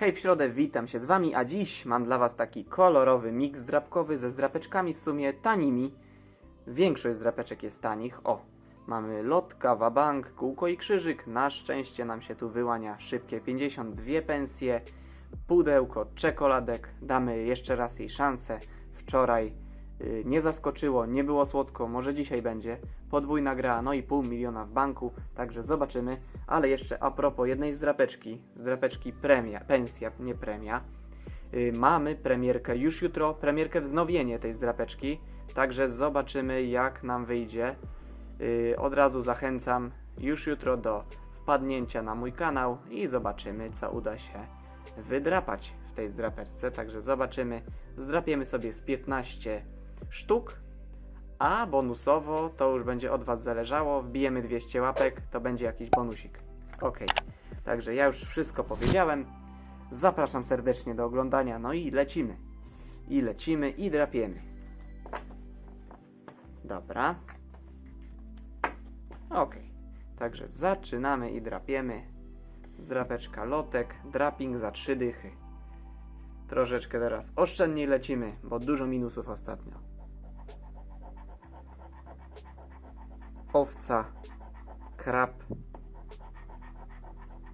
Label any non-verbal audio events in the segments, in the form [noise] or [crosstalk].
Hej, w środę witam się z wami, a dziś mam dla was taki kolorowy miks drapkowy ze zdrapeczkami w sumie tanimi. Większość zdrapeczek jest tanich. O, mamy lotka, wabank, kółko i krzyżyk. Na szczęście nam się tu wyłania szybkie 52 pensje, pudełko czekoladek. Damy jeszcze raz jej szansę. Wczoraj y, nie zaskoczyło, nie było słodko, może dzisiaj będzie. Podwójna gra, no i pół miliona w banku, także zobaczymy. Ale jeszcze a propos jednej zdrapeczki, zdrapeczki premia, pensja, nie premia. Y, mamy premierkę już jutro, premierkę wznowienie tej zdrapeczki, także zobaczymy jak nam wyjdzie. Y, od razu zachęcam już jutro do wpadnięcia na mój kanał i zobaczymy co uda się wydrapać w tej zdrapeczce, także zobaczymy. Zdrapiemy sobie z 15 sztuk, a bonusowo to już będzie od Was zależało. Wbijemy 200 łapek, to będzie jakiś bonusik. Ok, także ja już wszystko powiedziałem. Zapraszam serdecznie do oglądania. No i lecimy. I lecimy i drapiemy. Dobra. Ok, także zaczynamy i drapiemy. Zdrapeczka lotek, draping za trzy dychy. Troszeczkę teraz oszczędniej lecimy, bo dużo minusów ostatnio. Owca, krab,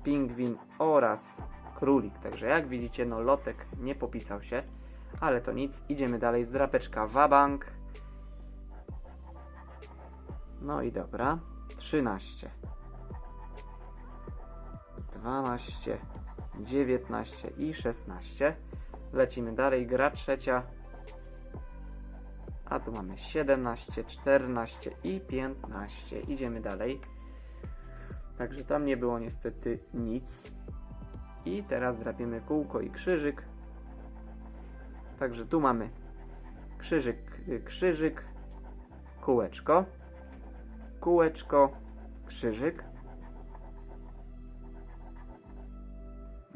pingwin oraz królik. Także jak widzicie, no lotek nie popisał się, ale to nic. Idziemy dalej. Zdrapeczka wabank. No i dobra. 13. 12, 19 i 16. Lecimy dalej. Gra trzecia. A tu mamy 17, 14 i 15. Idziemy dalej. Także tam nie było niestety nic. I teraz drapiemy kółko i krzyżyk. Także tu mamy krzyżyk, krzyżyk, kółeczko, kółeczko, krzyżyk.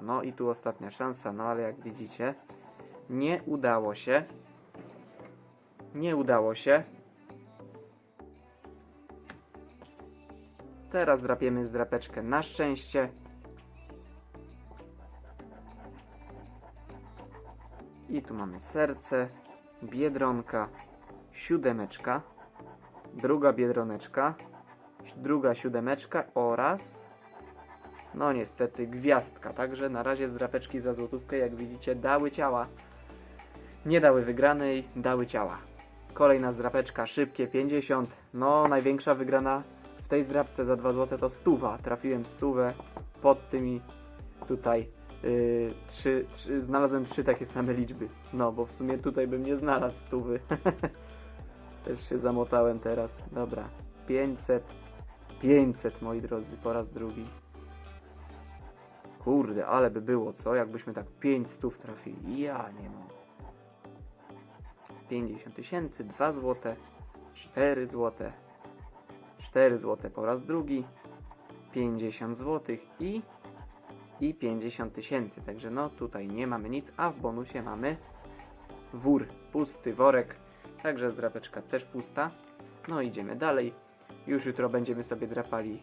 No i tu ostatnia szansa, no ale jak widzicie, nie udało się. Nie udało się. Teraz drapiemy zdrapeczkę na szczęście. I tu mamy serce, biedronka, siódemeczka, druga biedroneczka, druga siódemeczka oraz no niestety gwiazdka. Także na razie zdrapeczki za złotówkę, jak widzicie, dały ciała. Nie dały wygranej, dały ciała. Kolejna zdrapeczka, szybkie 50. No, największa wygrana w tej zdrapce za 2 zł to stuwa. Trafiłem stówę pod tymi tutaj. Yy, trzy, trzy, znalazłem trzy takie same liczby. No, bo w sumie tutaj bym nie znalazł stówy. [laughs] Też się zamotałem teraz. Dobra, 500. 500, moi drodzy, po raz drugi. Kurde, ale by było, co? Jakbyśmy tak 5 stów trafili. Ja nie mam. 50 tysięcy, 2 złote, 4 złote, 4 złote po raz drugi, 50 złotych i, i 50 tysięcy. Także no tutaj nie mamy nic, a w bonusie mamy wór, pusty worek. Także zdrapeczka też pusta. No idziemy dalej. Już jutro będziemy sobie drapali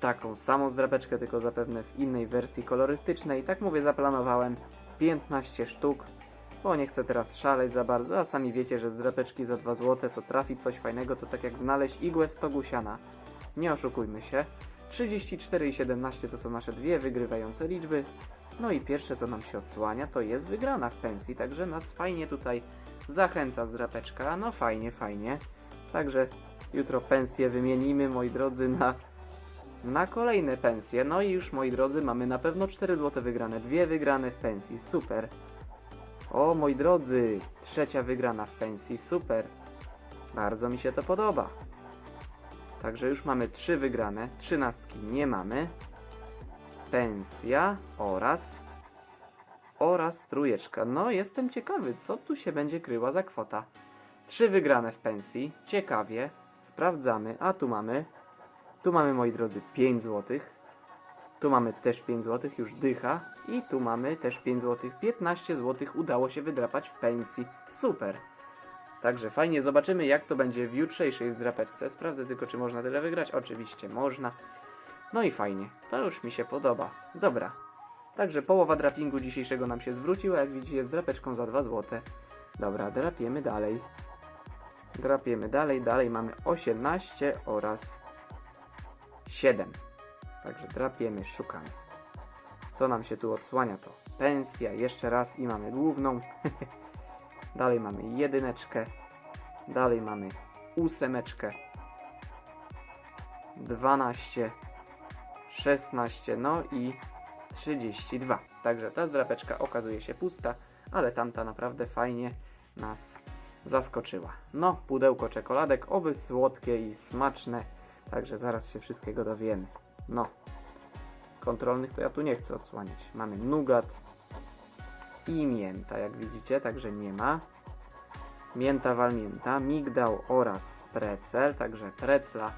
taką samą zdrapeczkę, tylko zapewne w innej wersji kolorystycznej. Tak mówię, zaplanowałem 15 sztuk bo nie chcę teraz szaleć za bardzo, a sami wiecie, że z drapeczki za 2 zł to trafić coś fajnego to tak jak znaleźć igłę w stogu siana. Nie oszukujmy się. 34 i 17 to są nasze dwie wygrywające liczby. No i pierwsze co nam się odsłania to jest wygrana w pensji, także nas fajnie tutaj zachęca z drapeczka. No fajnie, fajnie. Także jutro pensję wymienimy, moi drodzy, na, na kolejne pensje. No i już, moi drodzy, mamy na pewno 4 zł wygrane, dwie wygrane w pensji. Super. O, moi drodzy, trzecia wygrana w pensji, super. Bardzo mi się to podoba. Także już mamy trzy wygrane, trzynastki nie mamy. Pensja oraz oraz trójeczka. No, jestem ciekawy, co tu się będzie kryła za kwota. Trzy wygrane w pensji, ciekawie, sprawdzamy, a tu mamy, tu mamy, moi drodzy, 5 złotych. Tu mamy też 5 zł, już dycha. I tu mamy też 5 zł. 15 zł udało się wydrapać w pensji. Super. Także fajnie, zobaczymy jak to będzie w jutrzejszej zdrapeczce. Sprawdzę tylko, czy można tyle wygrać. Oczywiście można. No i fajnie, to już mi się podoba. Dobra, Także połowa drapingu dzisiejszego nam się zwróciła, jak widzicie jest drapeczką za 2 zł. Dobra, drapiemy dalej. Drapiemy dalej, dalej mamy 18 oraz 7. Także drapiemy, szukamy. Co nam się tu odsłania to pensja, jeszcze raz i mamy główną. [laughs] dalej mamy jedyneczkę, dalej mamy ósemeczkę, 12, 16, no i 32. Także ta zdrapeczka okazuje się pusta, ale tamta naprawdę fajnie nas zaskoczyła. No, pudełko czekoladek, oby słodkie i smaczne, także zaraz się wszystkiego dowiemy. No, kontrolnych to ja tu nie chcę odsłaniać. Mamy nugat i mięta, jak widzicie, także nie ma. Mięta walmięta, migdał oraz precel, także precla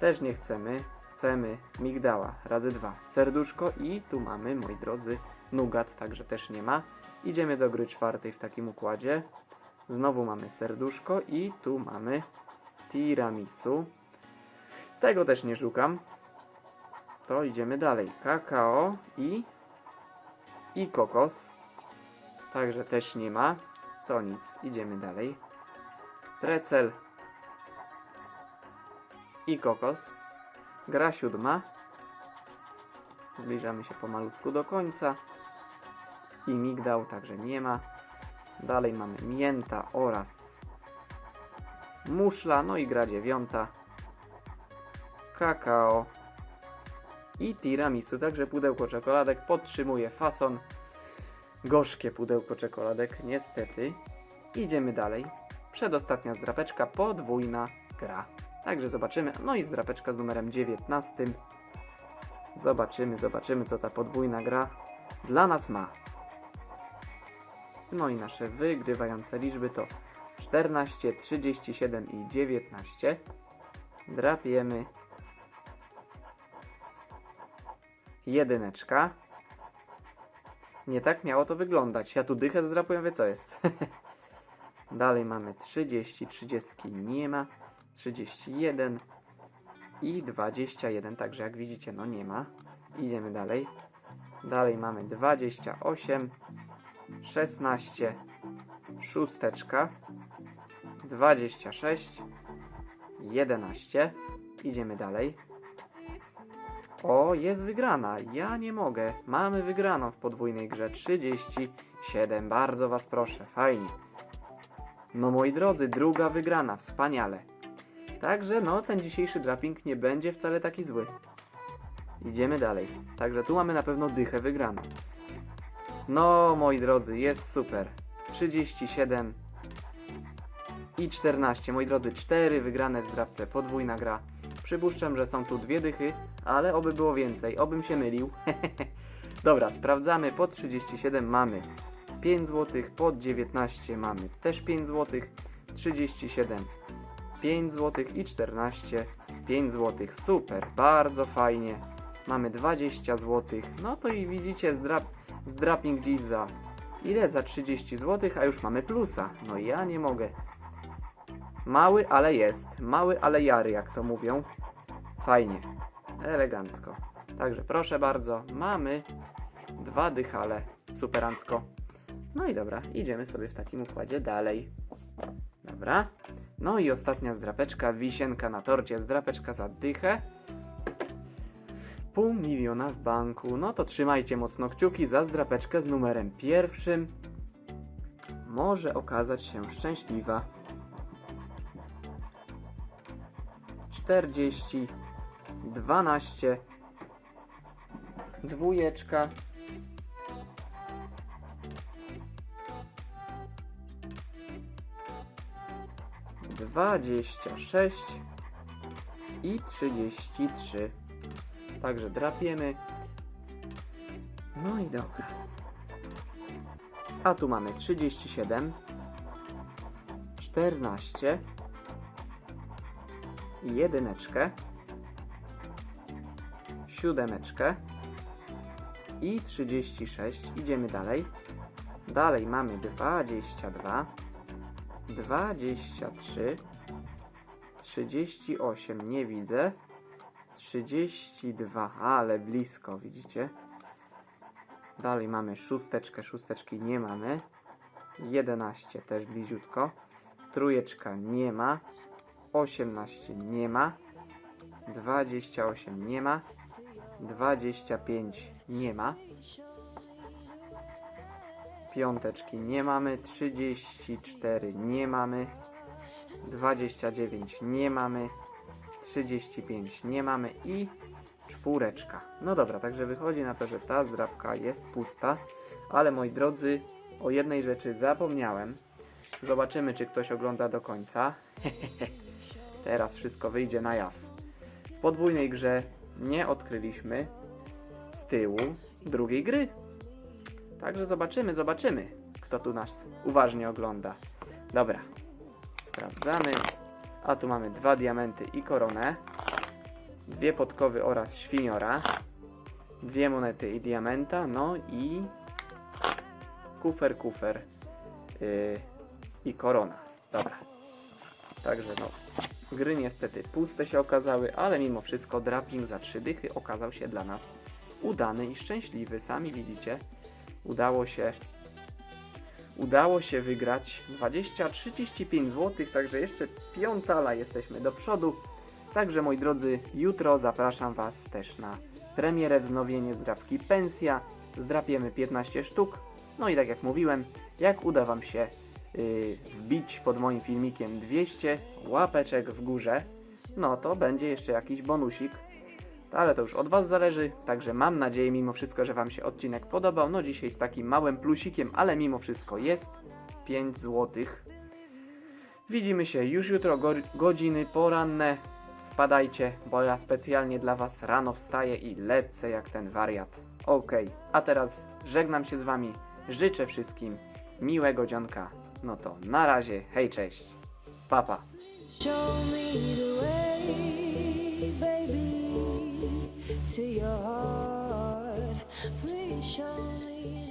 też nie chcemy. Chcemy migdała razy dwa, serduszko i tu mamy, moi drodzy, nugat, także też nie ma. Idziemy do gry czwartej w takim układzie. Znowu mamy serduszko i tu mamy tiramisu. Tego też nie szukam. To idziemy dalej. Kakao i i kokos. Także też nie ma. To nic. Idziemy dalej. Precel i kokos. Gra siódma. Zbliżamy się pomalutku do końca. I migdał, także nie ma. Dalej mamy mięta oraz muszla, no i gra dziewiąta. Kakao i tiramisu, także pudełko czekoladek podtrzymuje fason. Gorzkie pudełko czekoladek, niestety. Idziemy dalej. Przedostatnia zdrapeczka, podwójna gra. Także zobaczymy. No i zdrapeczka z numerem 19. Zobaczymy, zobaczymy, co ta podwójna gra dla nas ma. No i nasze wygrywające liczby to 14, 37 i 19. Drapiemy. Jedyneczka. Nie tak miało to wyglądać. Ja tu dychę zdrapuję, wie co jest. [laughs] Dalej mamy 30, 30 nie ma. 31 i 21, także jak widzicie, no nie ma. Idziemy dalej. Dalej mamy 28, 16, szósteczka, 26, 11. Idziemy dalej. O, jest wygrana. Ja nie mogę. Mamy wygraną w podwójnej grze 37. Bardzo Was proszę. Fajnie. No moi drodzy, druga wygrana. Wspaniale. Także no, ten dzisiejszy draping nie będzie wcale taki zły. Idziemy dalej. Także tu mamy na pewno dychę wygraną. No, moi drodzy, jest super. 37 i 14. Moi drodzy, 4 wygrane w zdrabce, podwójna gra. Przypuszczam, że są tu dwie dychy, ale oby było więcej, obym się mylił. [laughs] Dobra, sprawdzamy. Po 37 mamy 5 zł, pod 19 mamy też 5 zł, 37 5 zł i 14 5 zł. Super, bardzo fajnie. Mamy 20 zł. No to i widzicie zdrap, zdraping dziś za ile? Za 30 zł, a już mamy plusa. No ja nie mogę. Mały, ale jest. Mały, ale jary, jak to mówią. Fajnie. Elegancko. Także proszę bardzo, mamy dwa dychale. Superancko. No i dobra, idziemy sobie w takim układzie dalej. Dobra. No i ostatnia zdrapeczka, wisienka na torcie, zdrapeczka za dychę. Pół miliona w banku. No to trzymajcie mocno kciuki za zdrapeczkę z numerem pierwszym. Może okazać się szczęśliwa. 40, 12, dwójeczka, 26 i 33. Także drapiemy. No i dobra. A tu mamy 37, 14 i jedyneczkę, siódemeczkę i 36. Idziemy dalej. Dalej mamy 22, 23, 38 nie widzę, 32, ale blisko, widzicie? Dalej mamy szósteczkę, szósteczki nie mamy. 11 też bliziutko. Trójeczka nie ma. 18 nie ma. 28 nie ma. 25 nie ma. Piąteczki nie mamy. 34 nie mamy. 29 nie mamy. 35 nie mamy i czwóreczka. No dobra, także wychodzi na to, że ta zdrabka jest pusta, ale moi drodzy, o jednej rzeczy zapomniałem. Zobaczymy, czy ktoś ogląda do końca. [laughs] Teraz wszystko wyjdzie na jaw. W podwójnej grze nie odkryliśmy z tyłu drugiej gry. Także zobaczymy, zobaczymy, kto tu nas uważnie ogląda. Dobra, sprawdzamy. A tu mamy dwa diamenty i koronę. Dwie podkowy oraz świniora. Dwie monety i diamenta. No i kufer, kufer yy, i korona. Dobra. Także no, gry niestety puste się okazały, ale mimo wszystko draping za trzy dychy okazał się dla nas udany i szczęśliwy. Sami widzicie, udało się udało się wygrać 20-35 zł, także jeszcze piątala jesteśmy do przodu. Także moi drodzy, jutro zapraszam Was też na premierę wznowienie zdrapki Pensja. Zdrapiemy 15 sztuk. No i tak jak mówiłem, jak uda Wam się wbić pod moim filmikiem 200 łapeczek w górze, no to będzie jeszcze jakiś bonusik. Ale to już od Was zależy, także mam nadzieję mimo wszystko, że Wam się odcinek podobał. No dzisiaj z takim małym plusikiem, ale mimo wszystko jest 5 zł. Widzimy się już jutro, go, godziny poranne. Wpadajcie, bo ja specjalnie dla Was rano wstaję i lecę jak ten wariat. Ok, a teraz żegnam się z Wami. Życzę wszystkim miłego dzionka. No to na razie, hej, cześć. Papa. Pa. To your heart. Please show me